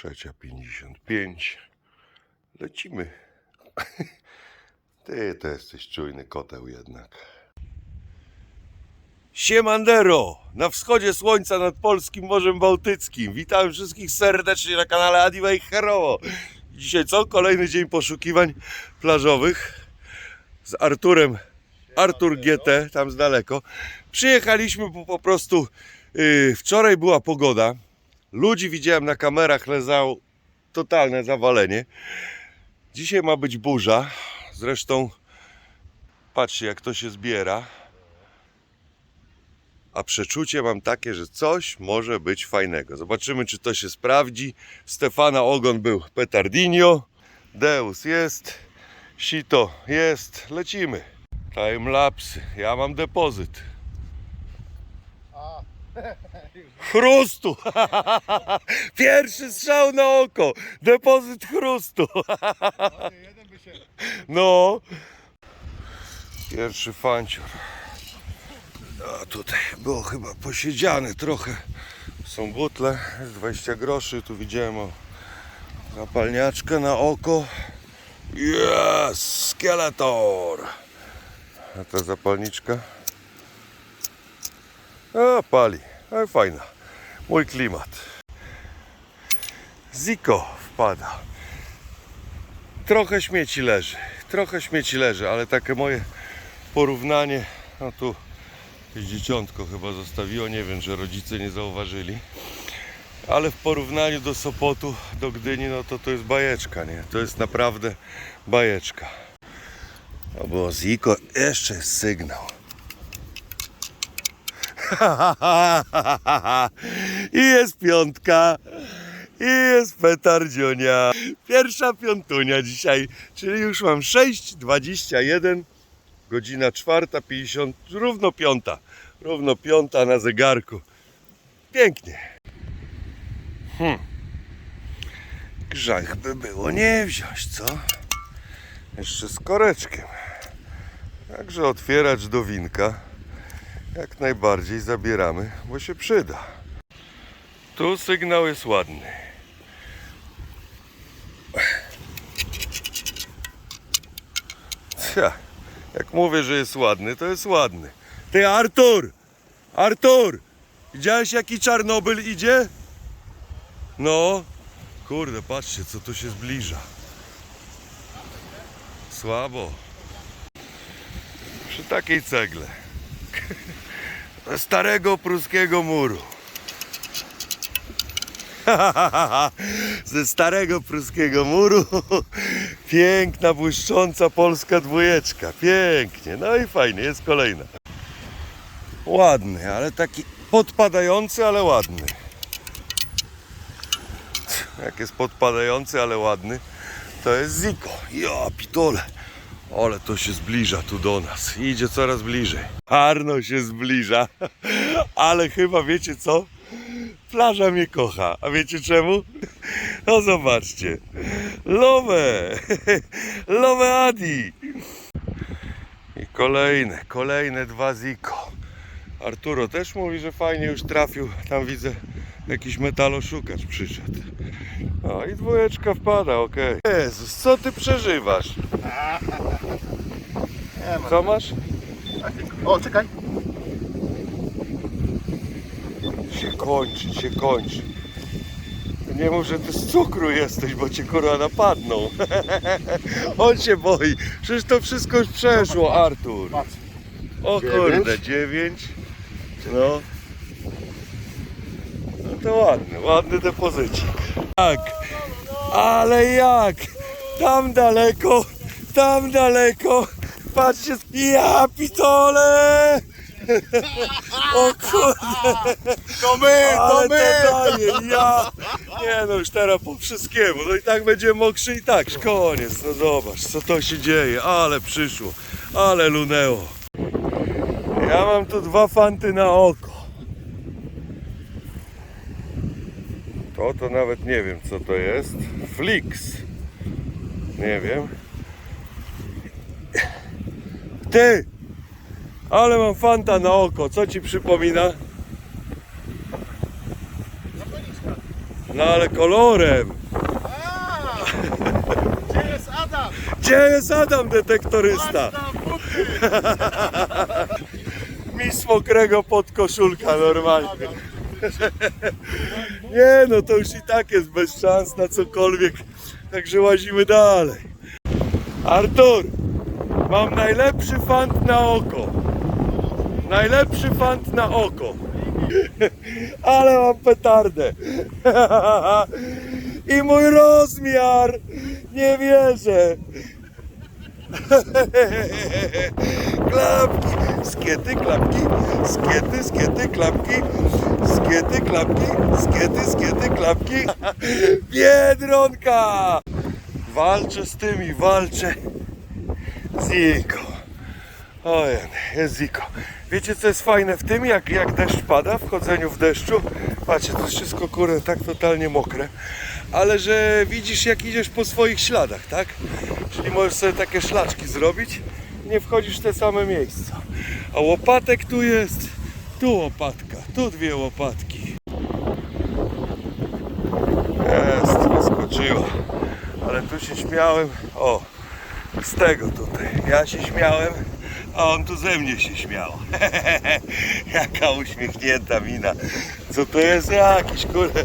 Trzecia 55. Lecimy. Ty to jesteś czujny koteł jednak. Siemandero! Na wschodzie słońca nad polskim Morzem Bałtyckim. Witam wszystkich serdecznie na kanale Adiwa i Herowo. Dzisiaj co? Kolejny dzień poszukiwań plażowych z Arturem. Artur GT, tam z daleko. Przyjechaliśmy, bo po prostu yy, wczoraj była pogoda. Ludzi widziałem na kamerach, leżało totalne zawalenie. Dzisiaj ma być burza. Zresztą patrzcie jak to się zbiera. A przeczucie mam takie, że coś może być fajnego. Zobaczymy, czy to się sprawdzi. Stefana ogon był petardinio. Deus jest. Sito jest. Lecimy. Timelapsy. Ja mam depozyt. Chrustu! Pierwszy strzał na oko! Depozyt chrustu! No! Pierwszy fancior. A tutaj było chyba posiedziane trochę. Są butle, jest 20 groszy. Tu widziałem o zapalniaczkę na oko. Yes! Skeletor! A ta zapalniczka? A, pali. Ale fajna. Mój klimat. Ziko wpada. Trochę śmieci leży. Trochę śmieci leży, ale takie moje porównanie. No tu jakieś dzieciątko chyba zostawiło. Nie wiem, że rodzice nie zauważyli. Ale w porównaniu do Sopotu, do Gdyni, no to to jest bajeczka, nie? To jest naprawdę bajeczka. No bo Ziko jeszcze jest sygnał. I jest piątka. I jest petardzionia. Pierwsza piątunia dzisiaj, czyli już mam 6.21, godzina 4.50, równo piąta. Równo piąta na zegarku. Pięknie. Hmm. Grzech by było nie wziąć, co? Jeszcze z koreczkiem. Także otwieracz do winka jak najbardziej zabieramy, bo się przyda. Tu sygnał jest ładny. Cia, jak mówię, że jest ładny, to jest ładny. Ty Artur! Artur! Widziałeś jaki Czarnobyl idzie? No. Kurde, patrzcie co tu się zbliża. Słabo. Przy takiej cegle. Starego pruskiego muru. Ze starego pruskiego muru piękna, błyszcząca polska dwójeczka. Pięknie. No i fajnie, jest kolejna. Ładny, ale taki podpadający, ale ładny. Jak jest podpadający, ale ładny, to jest Ziko. Ja pitole. Ale to się zbliża tu do nas. Idzie coraz bliżej. Arno się zbliża. Ale chyba wiecie co? Plaża mnie kocha. A wiecie czemu? No zobaczcie. Love. Love Adi. I kolejne, kolejne dwa Ziko. Arturo też mówi, że fajnie już trafił. Tam widzę jakiś metaloszukacz przyszedł. No i dwójeczka wpada, okej. Jezus, co ty przeżywasz? Nie ma. Co masz? O, czekaj. Się kończy, się kończy. Nie mów, że ty z cukru jesteś, bo cię kurwa napadną. On się boi. Przecież to wszystko już przeszło, Artur. Patrz. O kurde, dziewięć. No. No to ładny, ładny depozycik. Tak, ale jak? Tam daleko, tam daleko. Patrzcie, ja pitole! O kurde! To my, to Ale my! to daje, ja! Nie no, już teraz po wszystkiemu. No i tak będzie mokrzy i tak, koniec. No zobacz, co to się dzieje. Ale przyszło, ale lunęło. Ja mam tu dwa fanty na oko. To to nawet nie wiem co to jest. Flix. Nie wiem. Ty! Ale mam fanta na oko. Co ci przypomina? No ale kolorem. Gdzie jest Adam? Gdzie jest Adam detektorysta? Mistrz mokrego pod koszulka normalnie. Nie no, to już i tak jest bez szans na cokolwiek. Także łazimy dalej. Artur, mam najlepszy fant na oko. Najlepszy fant na oko. Ale mam petardę. I mój rozmiar. Nie wierzę. Klapki, skiety, klapki, skiety, skiety, klapki, skiety, klapki, skiety, skiety, klapki. Biedronka! Walczę z tymi, walczę. Ziko. Ojej, jest Ziko. Wiecie co jest fajne w tym, jak, jak deszcz pada, w chodzeniu w deszczu? Patrzcie, to jest wszystko kurde tak totalnie mokre. Ale że widzisz jak idziesz po swoich śladach, tak? Czyli możesz sobie takie szlaczki zrobić nie wchodzisz w te same miejsca. A łopatek tu jest, tu łopatka, tu dwie łopatki. Jest, wyskoczyła. Ale tu się śmiałem, o, z tego tutaj. Ja się śmiałem, a on tu ze mnie się śmiał. Jaka uśmiechnięta mina. Co to jest? Jakiś kurde.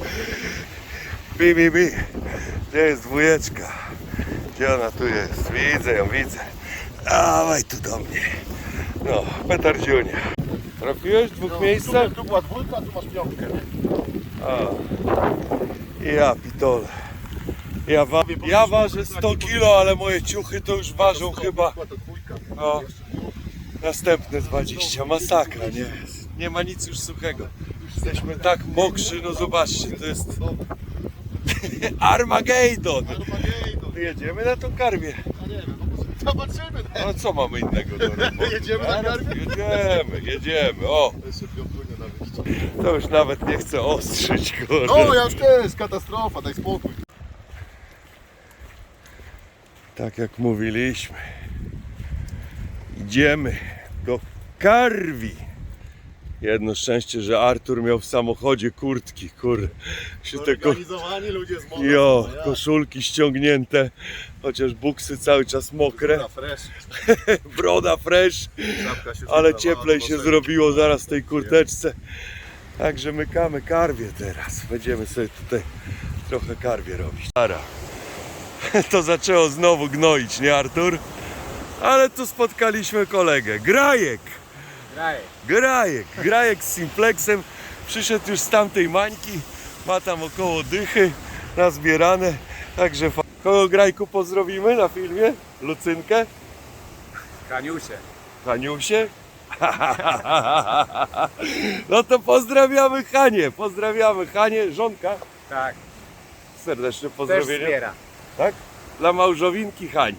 Bi, bi, bi. Gdzie jest dwójeczka? Gdzie ona tu jest? Widzę ją, widzę. Dawaj tu do mnie. No, petardziunia. Trafiłeś w dwóch miejscach? Tu, tu była dwójka, tu masz piątkę. A. Ja pitole. Ja, wa- ja ważę 100 kilo, ale moje ciuchy to już ważą chyba no, następne 20. Masakra, nie? Nie ma nic już suchego. Jesteśmy tak mokrzy, no zobaczcie, to jest Armageddon. Jedziemy na tą karmię. Nie wiem, no zobaczymy. No co mamy innego do roboty? Jedziemy na karmię? Jedziemy, jedziemy. O, to już nawet nie chcę ostrzyć, kurde. No, ja już to jest katastrofa, daj spokój. Tak jak mówiliśmy, idziemy do Karwi. Jedno szczęście, że Artur miał w samochodzie kurtki, kur. Się te ko- ludzie z jo, No ja. koszulki ściągnięte, chociaż buksy cały czas mokre, Na fresh. broda fresh, ale cieplej się zrobiło zaraz w tej kurteczce. Także mykamy karwie teraz. Będziemy sobie tutaj trochę karwie robić. Ara. To zaczęło znowu gnoić, nie Artur? Ale tu spotkaliśmy kolegę, Grajek. Graj. Grajek, Grajek z Simplexem przyszedł już z tamtej mańki, ma tam około dychy nazbierane, także kogo Grajku pozdrowimy na filmie? Lucynkę? Kaniusie. Haniusie? No to pozdrawiamy Hanie, pozdrawiamy Hanie, żonka, Tak. serdeczne Też pozdrowienia, wspiera. Tak? Dla małżowinki Hani.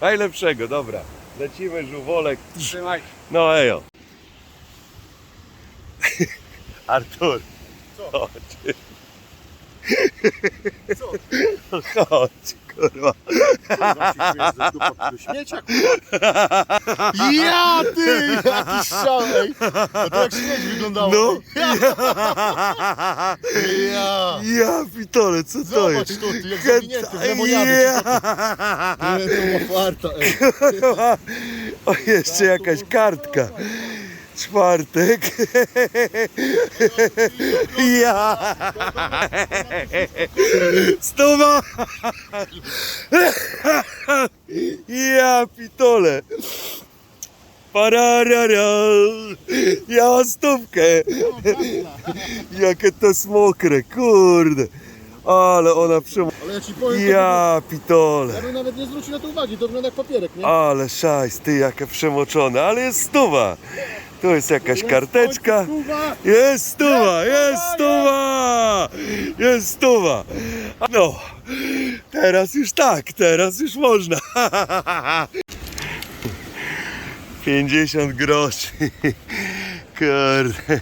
Najlepszego, dobra. Lecimy, żuwolek. Trzymaj. No ejo. Artur. Co? Chodź. Co? Chodź, kurwa. Do śmiecia, kurwa. Ja, ty! Jaki strzał, ej! A to jak śmieć wyglądało. No. Ja! Ja pitole, co to Zobacz jest? to, ty, jak zawinięty w lemoniadę. Ja. To ma farta, ej. O, jeszcze jakaś kartka. Czwartek. Ja. Stuwa. Ja pitole. Pararara. Ja mam stówkę. Jakie to jest mokre, kurde. Ale ona przemo... Ale ja ci powiem, Ja pitole. ja bym nawet nie zwrócił na to uwagi, to wygląda jak papierek, nie? Ale szajs, ty jakie przemoczone, ale jest stuwa. Tu jest jakaś karteczka. Jest stuwa, jest stuwa! Jest stuwa. No, teraz już tak, teraz już można. 50 groszy. Kurde.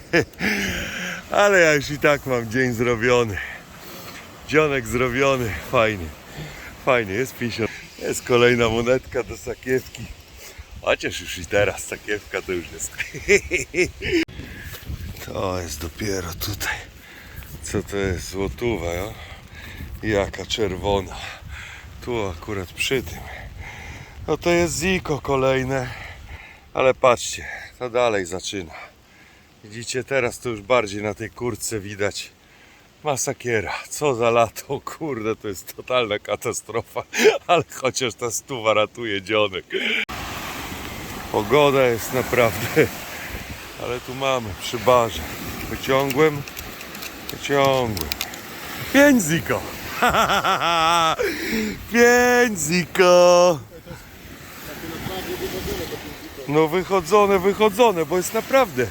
Ale ja już i tak mam dzień zrobiony. Dzionek zrobiony, fajnie. Fajnie, jest 50. Jest kolejna monetka do sakiewki. Chociaż już i teraz sakiewka to już jest. To jest dopiero tutaj Co to jest? Złotówa, ja? Jaka czerwona. Tu akurat przy tym. No to jest Ziko kolejne. Ale patrzcie, to dalej zaczyna. Widzicie, teraz to już bardziej na tej kurtce widać. Masakiera, co za lato, kurde, to jest totalna katastrofa, ale chociaż ta stuwa ratuje dzionek. Pogoda jest naprawdę, ale tu mamy przy barze. Wyciągłem, wyciągłem. Pięć ziko! Pięć ziko! No wychodzone, wychodzone, bo jest naprawdę.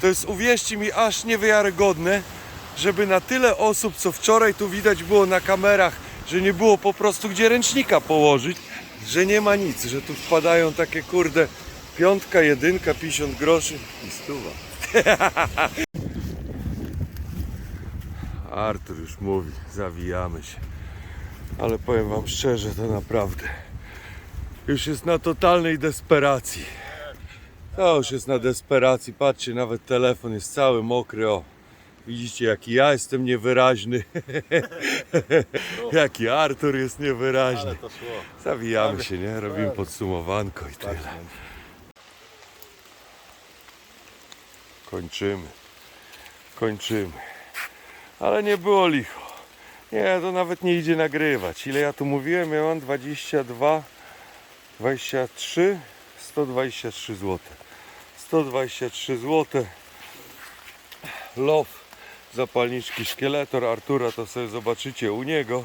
To jest, uwierzcie mi, aż niewiarygodne, żeby na tyle osób, co wczoraj tu widać było na kamerach, że nie było po prostu gdzie ręcznika położyć, że nie ma nic, że tu wpadają takie kurde piątka, jedynka, 50 groszy i stuwa. Artur już mówi, zawijamy się. Ale powiem wam szczerze, to naprawdę już jest na totalnej desperacji. To już jest na desperacji. Patrzcie, nawet telefon jest cały mokry. O, widzicie, jaki ja jestem niewyraźny. jaki Artur jest niewyraźny. Zawijamy się, nie? Robimy podsumowanko i tyle. Kończymy. Kończymy. Ale nie było licho. Nie, to nawet nie idzie nagrywać. Ile ja tu mówiłem? Ja mam 22, 23, 123 zł. 123 zł. Love, zapalniczki szkieletor Artura, to sobie zobaczycie u niego.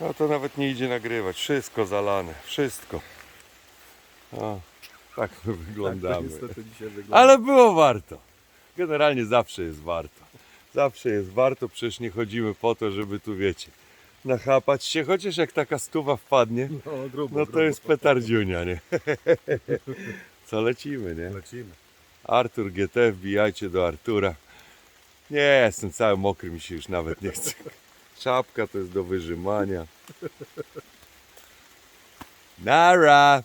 No to nawet nie idzie nagrywać. Wszystko zalane. Wszystko. O, tak my wyglądamy. dzisiaj wygląda. Ale było warto. Generalnie zawsze jest warto. Zawsze jest warto, przecież nie chodzimy po to, żeby tu wiecie. Nachapać się, chociaż jak taka stuwa wpadnie, No, grubo, no to grubo. jest petardziunia, nie? Co lecimy, nie? Lecimy. Artur GT, wbijajcie do Artura. Nie, jestem cały mokry, mi się już nawet nie chce. Czapka to jest do wyrzymania. Nara!